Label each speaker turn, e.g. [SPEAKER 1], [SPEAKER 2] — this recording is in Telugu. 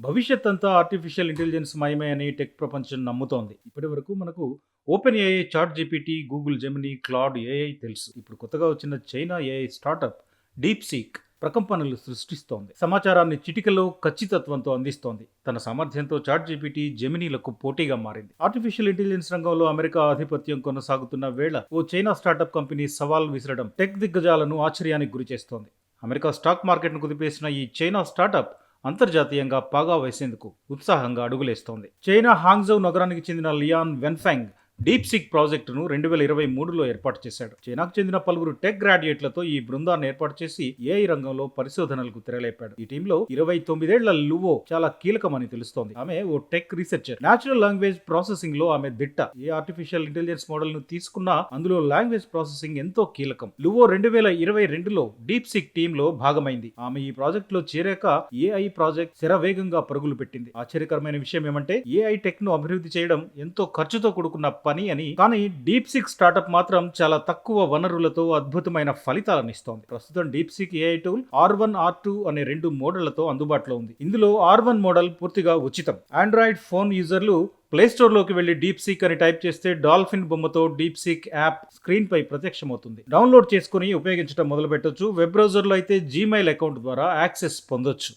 [SPEAKER 1] భవిష్యత్ అంతా ఆర్టిఫిషియల్ ఇంటెలిజెన్స్ మయమే అని టెక్ ప్రపంచం నమ్ముతోంది. ఇప్పటి వరకు మనకు OpenAI ChatGPT Google Gemini Claude AI తెలుసు. ఇప్పుడు కొత్తగా వచ్చిన China AI startup DeepSeek ప్రకంపనలు సృష్టిస్తోంది. సమాచారాన్ని చిటికలో ఖచ్చితత్వంతో అందిస్తోంది. తన సామర్థ్యంతో చాట్ జీపీటీ జెమినీలకు పోటీగా మారింది. ఆర్టిఫిషియల్ ఇంటెలిజెన్స్ రంగంలో అమెరికా ఆధిపత్యం కొనసాగుతున్న వేళ ఓ చైనా స్టార్టప్ కంపెనీ సవాల్ విసరడం టెక్ దిగ్గజాలను ఆశ్చర్యానికి గురిచేస్తోంది. అమెరికా స్టాక్ మార్కెట్ను కుదిపేసిన ఈ చైనా స్టార్టప్ అంతర్జాతీయంగా పాగా వేసేందుకు ఉత్సాహంగా అడుగులేస్తోంది. చైనా హాంగ్జౌ నగరానికి చెందిన లియాన్ వెన్ఫెంగ్ డీప్ సిక్ ప్రాజెక్టును రెండు వేల ఇరవై మూడులో ఏర్పాటు చేశాడు. చైనాకు చెందిన పలువురు టెక్ గ్రాడ్యుయేట్లతో ఈ బృందాన్ని ఏర్పాటు చేసి ఏఐ రంగంలో పరిశోధనలకు తెరలేపాడు. ఈ టీంలో ఇరవై తొమ్మిదేళ్ళ లువో చాలా కీలకమని తెలుస్తోంది. ఆమె ఓ టెక్ రీసెర్చర్. నేచురల్ లాంగ్వేజ్ ప్రాసెసింగ్లో ఆమె దిట్ట. ఏ ఆర్టిఫిషియల్ ఇంటెలిజెన్స్ మోడల్ను తీసుకున్నా అందులో లాంగ్వేజ్ ప్రాసెసింగ్ ఎంతో కీలకం. లువో రెండు వేల ఇరవై రెండులో డీప్ సిక్ టీమ్లో భాగమైంది. ఆమె ఈ ప్రాజెక్ట్లో చేరాక ఏఐ ప్రాజెక్ట్ శరవేగంగా పరుగులు పెట్టింది. ఆశ్చర్యకరమైన విషయం ఏమంటే ఏఐ టెక్ను అభివృద్ధి చేయడం ఎంతో ఖర్చుతో కూడుకున్న పని అని. కానీ డీప్ సిక్ స్టార్టప్ మాత్రం చాలా తక్కువ వనరులతో అద్భుతమైన ఫలితాలను ఇస్తోంది ప్రస్తుతం DeepSeek AI tool R one R two అనే రెండు మోడళ్ళతో అందుబాటులో ఉంది. ఇందులో ఆర్ వన్ మోడల్ పూర్తిగా ఉచితం. ఆండ్రాయిడ్ ఫోన్ యూజర్లు ప్లే స్టోర్లోకి వెళ్ళి డీప్ సీక్ అని టైప్ చేస్తే డాల్ఫిన్ బొమ్మతో డీప్ సీక్ యాప్ స్క్రీన్ పై ప్రత్యక్షమవుతుంది. డౌన్లోడ్ చేసుకుని ఉపయోగించడం మొదలు పెట్టొచ్చు వెబ్ బ్రౌజర్లో అయితే జీమెయిల్ అకౌంట్ ద్వారా యాక్సెస్ పొందొచ్చు.